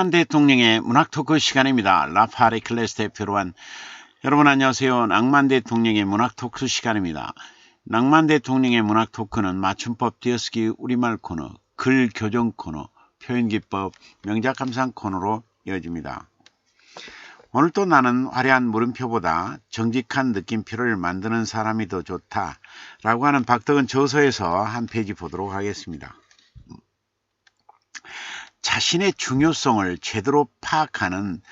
낭만 대통령의 문학 토크 시간입니다. 라파리 클래스 대표로 한 여러분 안녕하세요. 낭만 대통령의 문학 토크 시간입니다. 낭만 대통령의 문학 토크는 맞춤법 띄어쓰기 우리말 코너, 글 교정 코너, 표현기법, 명작 감상 코너로 이어집니다. 오늘 또 나는 화려한 물음표보다 정직한 느낌표를 만드는 사람이 더 좋다 라고 하는 박덕은 저서에서 한 페이지 보도록 하겠습니다. 자신의 중요성을 제대로 파악하는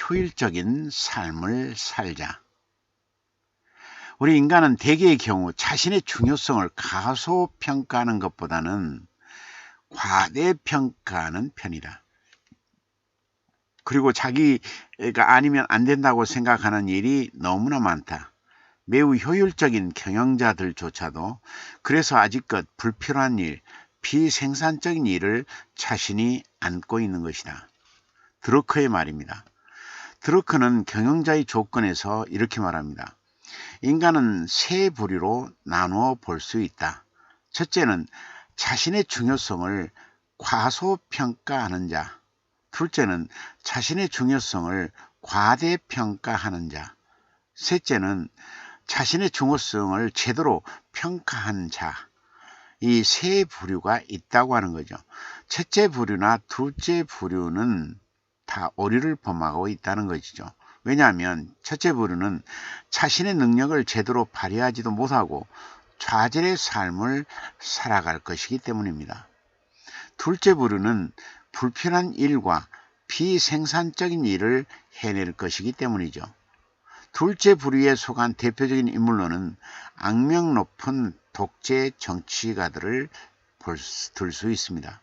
효율적인 삶을 살자. 우리 인간은 대개의 경우 자신의 중요성을 가소평가하는 것보다는 과대평가하는 편이다. 그리고 자기가 아니면 안 된다고 생각하는 일이 너무나 많다. 매우 효율적인 경영자들조차도 그래서 아직껏 불필요한 일, 비생산적인 일을 자신이 안고 있는 것이다. 드러크의 말입니다. 드러크는 경영자의 조건에서 이렇게 말합니다. 인간은 세 부류로 나누어 볼 수 있다. 첫째는 자신의 중요성을 과소평가하는 자. 둘째는 자신의 중요성을 과대평가하는 자. 셋째는 자신의 중요성을 제대로 평가한 자. 이 세 부류가 있다고 하는 거죠. 첫째 부류나 둘째 부류는 다 오류를 범하고 있다는 것이죠. 왜냐하면 첫째 부류는 자신의 능력을 제대로 발휘하지도 못하고 좌절의 삶을 살아갈 것이기 때문입니다. 둘째 부류는 불편한 일과 비생산적인 일을 해낼 것이기 때문이죠. 둘째 부류에 속한 대표적인 인물로는 악명 높은 독재 정치가들을 들 수 있습니다.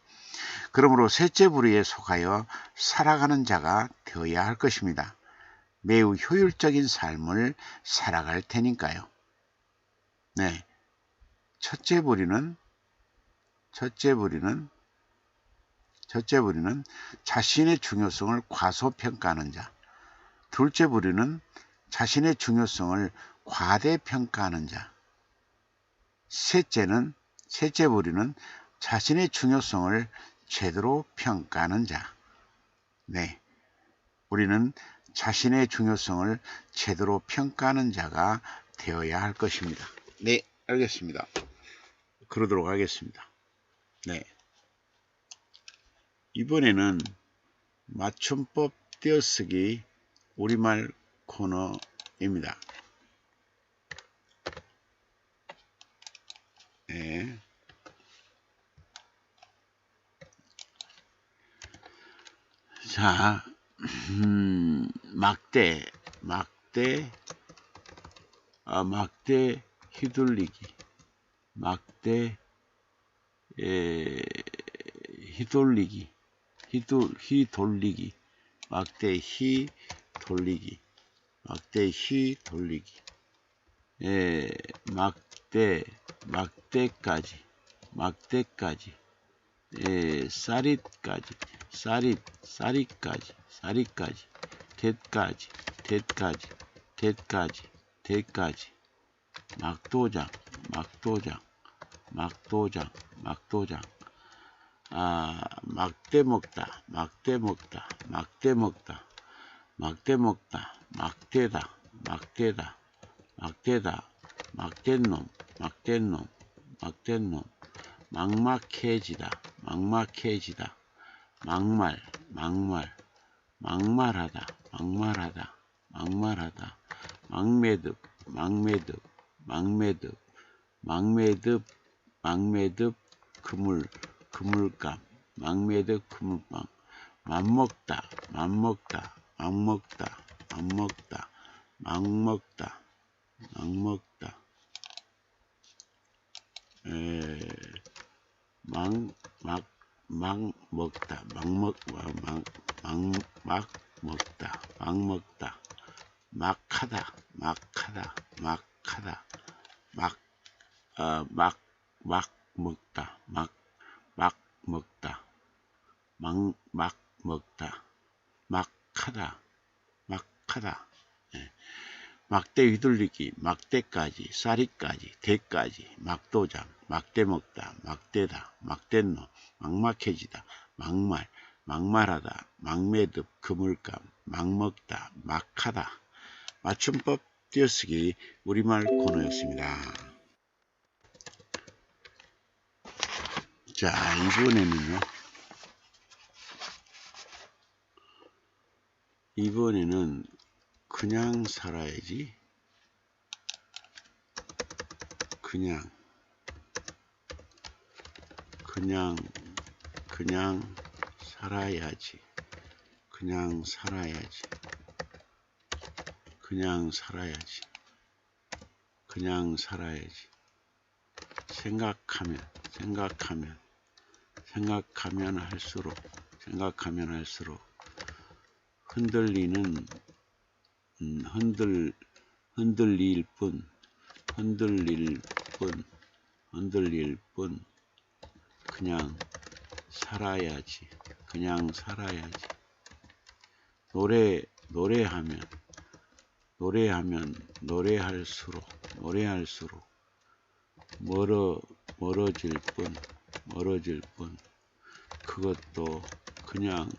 그러므로 셋째 부류에 속하여 살아가는 자가 되어야 할 것입니다. 매우 효율적인 삶을 살아갈 테니까요. 네. 첫째 부류는 첫째 부류는 첫째 부류는 자신의 중요성을 과소평가하는 자. 둘째 부류는 자신의 중요성을 과대평가하는 자. 셋째는 셋째 부류는 자신의 중요성을 제대로 평가하는 자. 네. 우리는 자신의 중요성을 제대로 평가하는 자가 되어야 할 것입니다. 네, 알겠습니다. 그러도록 하겠습니다. 네. 이번에는 맞춤법 띄어쓰기 우리말 코너입니다. 네. 자, 음, 막대, 막대, 아, 막대 휘둘리기, 막대, 에, 휘돌리기, 휘돌, 휘돌리기, 막대 휘 돌리기, 막대 휘 돌리기, 에, 막대, 막대까지, 막대까지, 에, 쌀잇, 쌀이까지, 쌀이까지, 대까지, 대까지, 대까지, 대까지, 막도장, 막도장, 막도장, 막도장, 아, 막대 먹다, 막대 먹다, 막대 먹다, 막대 먹다, 막대다, 막대다, 막대다, 막댄 놈, 막댄 놈, 막댄 놈, 막막해지다, 막막해지다, 막말, 막말, 막말하다, 막말하다, 막말하다, 막매듭, 막매듭, 막매듭, 막매듭, 막매듭, 그물, 그물감, 막매듭, 그물빵, 맘먹다, 맘먹다, 맘먹다, 맘먹다, 막먹다, 막먹다, 에, 막, 막, 막 먹다, 막 먹, 막, 막, 막 먹다, 막 먹다, 막하다, 막하다, 막하다, 막, 어, 막, 막 먹다, 막, 막 먹다, 막, 막 먹다, 막하다, 막하다. 예. 막대 휘둘리기, 막대까지, 쌀이까지, 대까지, 막도장, 막대 먹다, 막대다, 막댄 놈, 막막해지다, 막말, 막말하다, 막매듭, 그물감, 막먹다, 막하다. 맞춤법 띄어쓰기 우리말 코너였습니다. 자, 이번에는요. 이번에는 그냥 살아야지. 그냥 그냥 그냥 살아야지. 그냥 살아야지. 그냥 살아야지. 그냥 살아야지. 생각하면, 생각하면, 생각하면 할수록, 생각하면 할수록 흔들리는, 음, 흔들, 흔들릴 뿐, 흔들릴 뿐, 흔들릴 뿐, 그냥 살아야지. 그냥 살아야지. 노래, 노래하면, 노래하면, 노래할수록, 노래할수록, 멀어, 멀어질 뿐, 멀어질 뿐, 그것도 그냥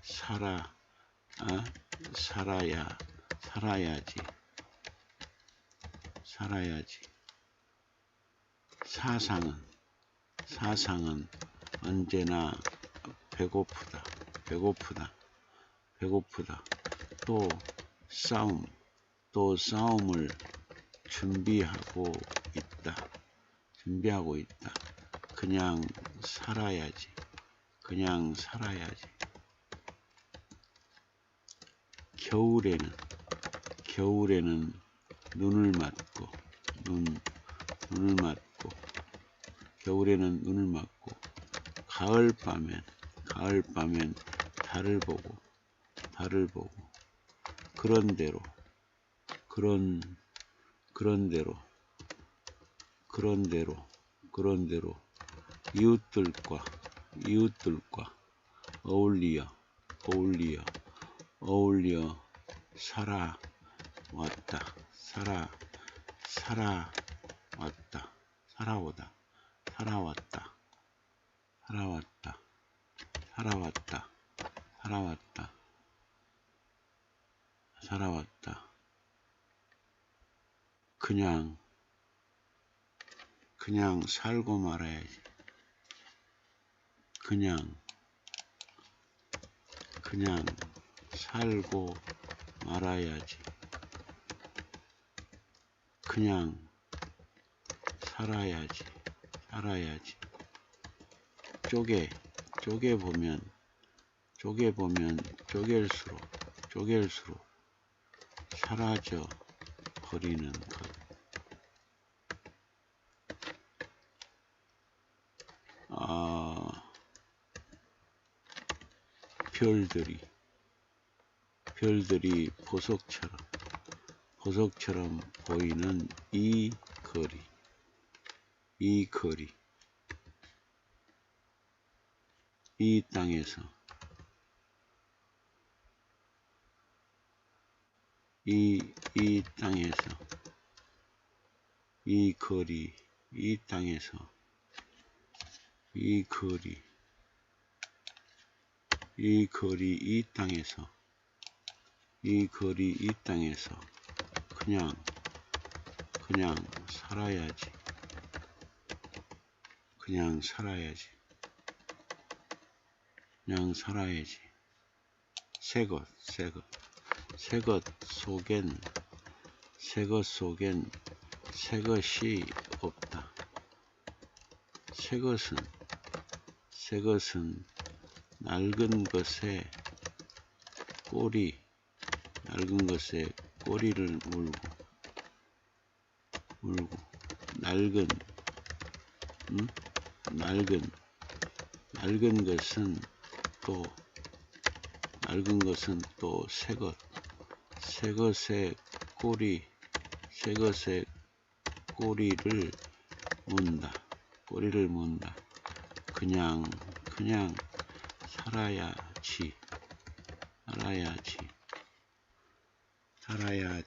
살아, 어? 살아야, 살아야지. 살아야지. 사상은, 사상은 언제나 배고프다, 배고프다, 배고프다. 또 싸움, 또 싸움을 준비하고 있다. 준비하고 있다. 그냥 살아야지. 그냥 살아야지. 겨울에는, 겨울에는 눈을 맞고, 눈, 눈을 맞고, 겨울에는 눈을 맞고, 가을 밤엔 가을 밤엔 달을 보고 달을 보고 그런 대로 그런 그런 대로 그런 대로 그런 대로 이웃들과 이웃들과 어울리어 어울리어 어울려 살아 왔다 살아 살아 왔다 살아오다 살아왔다 살아왔다. 살아왔다. 살아왔다. 살아왔다. 그냥, 그냥 살고 말아야지. 그냥, 그냥 살고 말아야지. 그냥 살아야지. 살아야지. 쪼개 쪼개 보면 쪼개 보면 쪼갤수록 쪼갤수록 사라져 버리는 것. 아, 별들이 별들이 보석처럼 보석처럼 보이는 이 거리 이 거리 이 땅에서 이, 이 땅에서 이 거리 이 땅에서 이 거리 이 거리 이 땅에서 이 거리 이 땅에서 그냥 그냥 살아야지 그냥 살아야지 그냥 살아야지. 새것, 새것. 새것 속엔, 새것 속엔 새것이 없다. 새것은, 새것은 낡은 것에 꼬리, 낡은 것에 꼬리를 물고, 물고, 낡은, 음? 낡은, 낡은 것은 또 낡은 것은 또 새것, 새것의 꼬리, 새것의 꼬리를 문다. 꼬리를 문다. 그냥, 그냥 살아야지. 살아야지. 살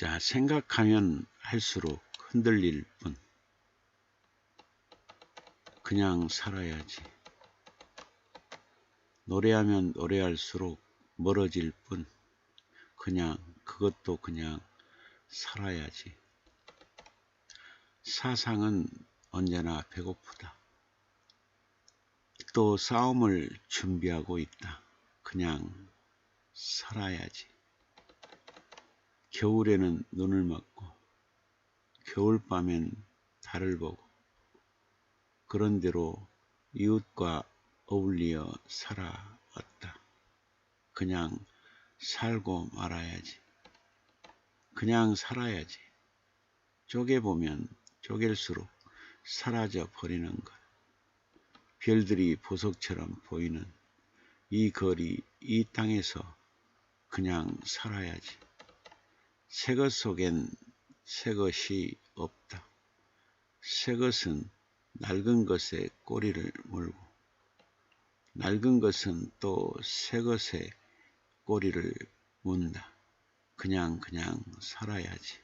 자, 생각하면 할수록 흔들릴 뿐. 그냥 살아야지. 노래하면 노래할수록 멀어질 뿐. 그냥, 그것도 그냥 살아야지. 사상은 언제나 배고프다. 또 싸움을 준비하고 있다. 그냥 살아야지. 겨울에는 눈을 맞고 겨울밤엔 달을 보고 그런대로 이웃과 어울리어 살아왔다. 그냥 살고 말아야지. 그냥 살아야지. 쪼개보면 쪼갤수록 사라져 버리는 것. 별들이 보석처럼 보이는 이 거리, 이 땅에서 그냥 살아야지. 새것 속엔 새것이 없다. 새것은 낡은 것에 꼬리를 물고 낡은 것은 또 새것에 꼬리를 문다. 그냥 그냥 살아야지.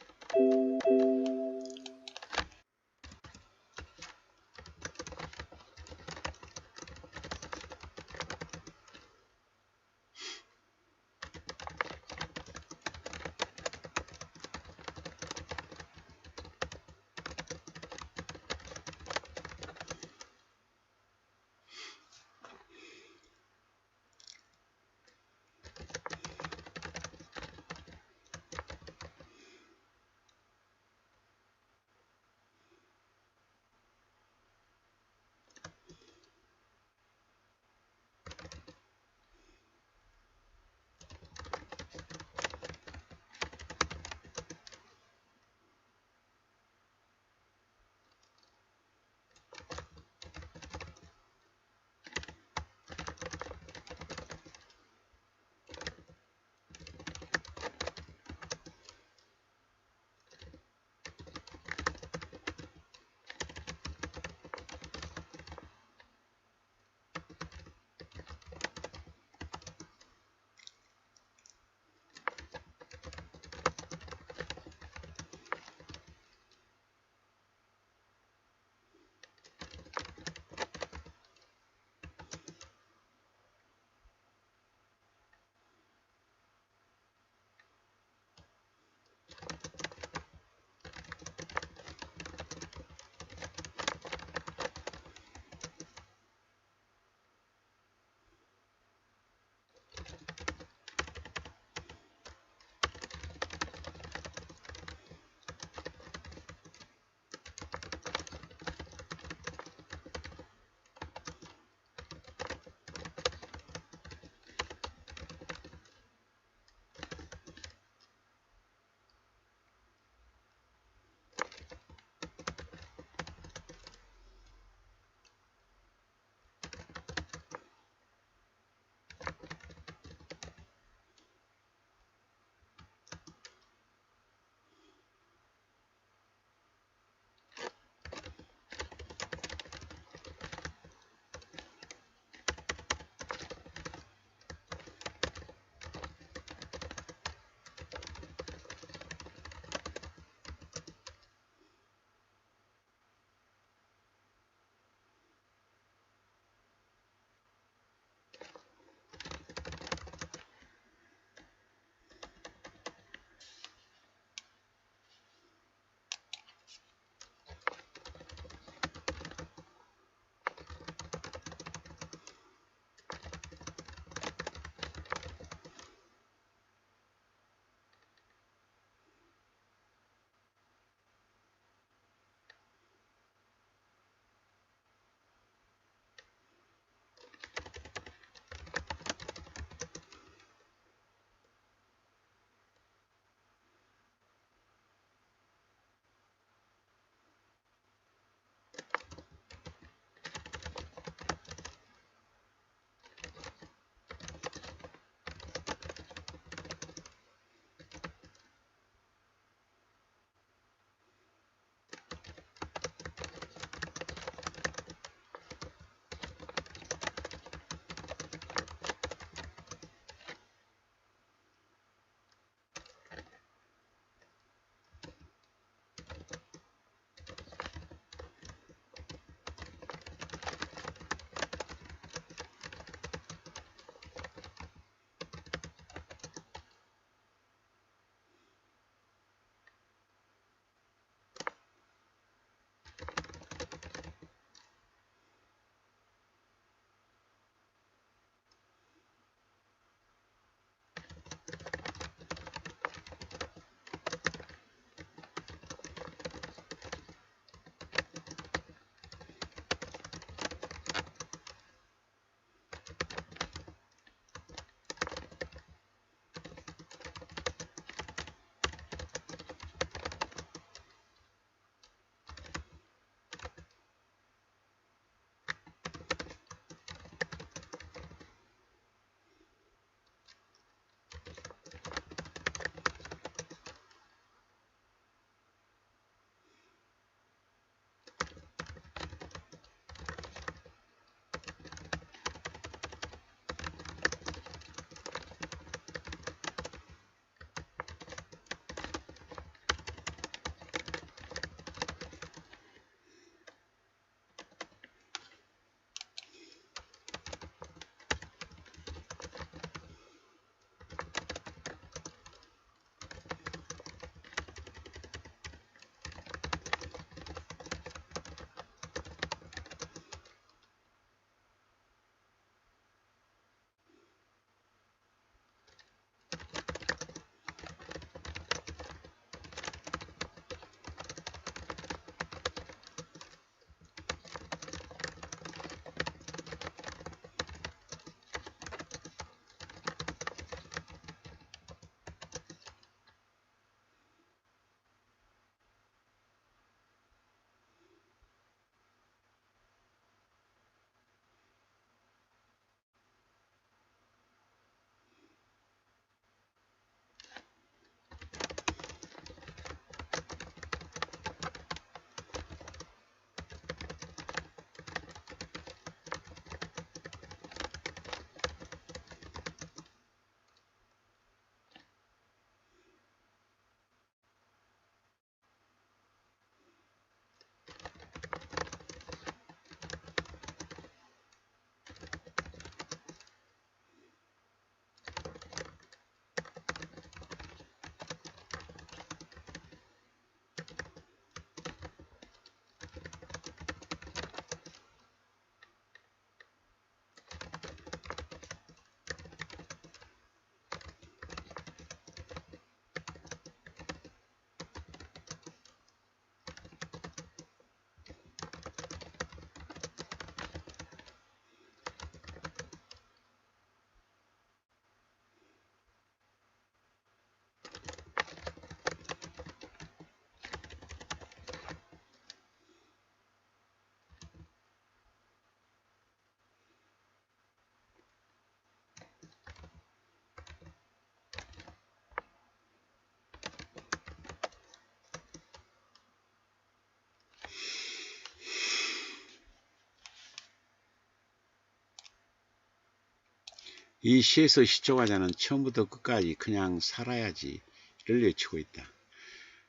이 시에서 시초가자는 처음부터 끝까지 그냥 살아야지를 외치고 있다.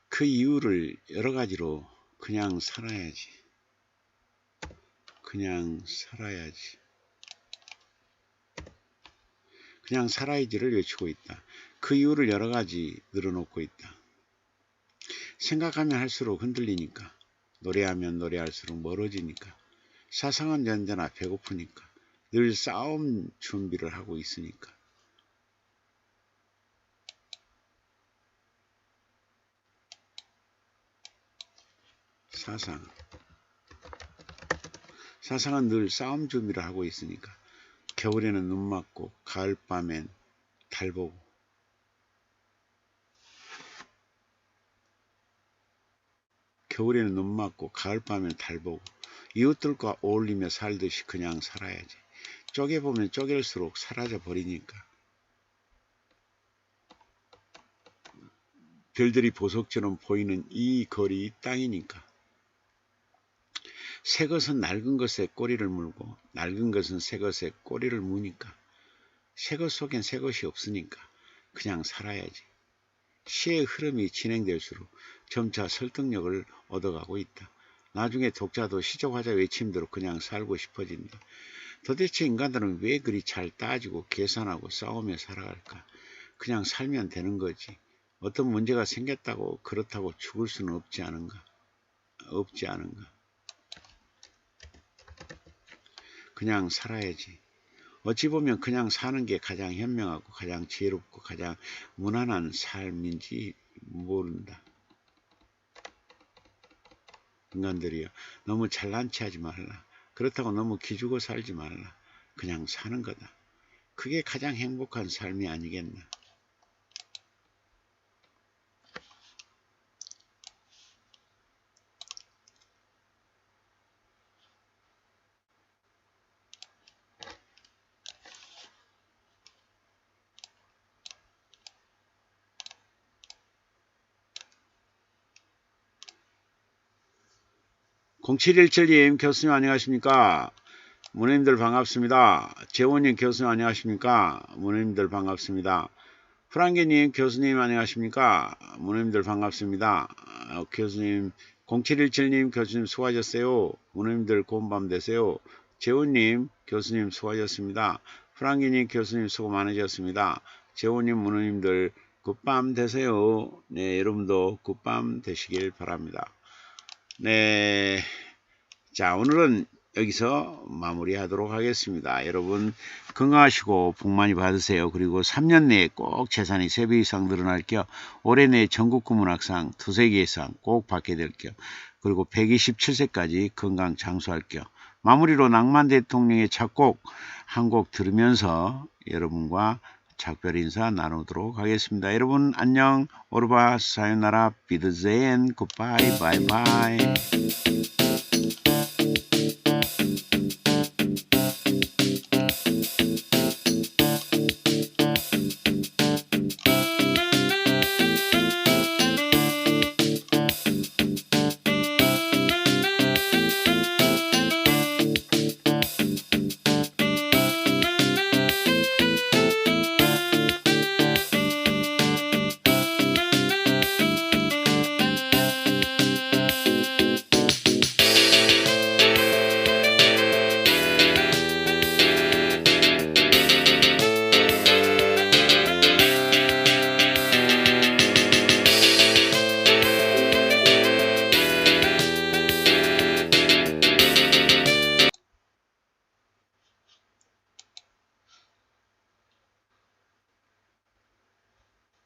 그 이유를 여러 가지로 그냥 살아야지. 그냥 살아야지. 그냥 살아야지를 외치고 있다. 그 이유를 여러 가지 늘어놓고 있다. 생각하면 할수록 흔들리니까. 노래하면 노래할수록 멀어지니까. 사상은 언제나 배고프니까. 늘 싸움 준비를 하고 있으니까. 사상. 사상은 늘 싸움 준비를 하고 있으니까. 겨울에는 눈 맞고, 가을밤엔 달 보고. 겨울에는 눈 맞고, 가을밤엔 달 보고. 이웃들과 어울리며 살듯이 그냥 살아야지. 쪼개보면 쪼갤수록 사라져 버리니까. 별들이 보석처럼 보이는 이 거리, 이 땅이니까. 새 것은 낡은 것에 꼬리를 물고 낡은 것은 새 것에 꼬리를 무니까 새 것 속엔 새 것이 없으니까 그냥 살아야지. 시의 흐름이 진행될수록 점차 설득력을 얻어가고 있다. 나중에 독자도 시적 화자 외침대로 그냥 살고 싶어진다. 도대체 인간들은 왜 그리 잘 따지고 계산하고 싸우며 살아갈까? 그냥 살면 되는 거지. 어떤 문제가 생겼다고 그렇다고 죽을 수는 없지 않은가? 없지 않은가? 그냥 살아야지. 어찌 보면 그냥 사는 게 가장 현명하고 가장 지혜롭고 가장 무난한 삶인지 모른다. 인간들이요. 너무 잘난 체 하지 말라. 그렇다고 너무 기죽어 살지 말라. 그냥 사는 거다. 그게 가장 행복한 삶이 아니겠나. 공칠일칠님 교수님 안녕하십니까? 문혜님들 반갑습니다. 재원님 교수님 안녕하십니까? 문혜님들 반갑습니다. 프랑게님 교수님 안녕하십니까? 문혜님들 반갑습니다. 어, 교수님 0717님 교수님 수고하셨어요. 문혜님들 고운 밤 되세요. 재원님 교수님 수고하셨습니다. 프랑게님 교수님 수고 많으셨습니다. 재원님 문혜님들 굿밤 되세요. 네 여러분도 굿밤 되시길 바랍니다. 네. 자, 오늘은 여기서 마무리하도록 하겠습니다. 여러분 건강하시고 복 많이 받으세요. 그리고 3년 내에 꼭 재산이 3배 이상 늘어날 겸 올해 내에 전국 구문학상 두세 개 이상 꼭 받게 될겸 그리고 127세까지 건강 장수할 겸 마무리로 낭만 대통령의 작곡 한 곡 들으면서 여러분과 작별 인사 나누도록 하겠습니다. 여러분 안녕. 오르바 사요나라. 비드제엔 굿바이 바이바이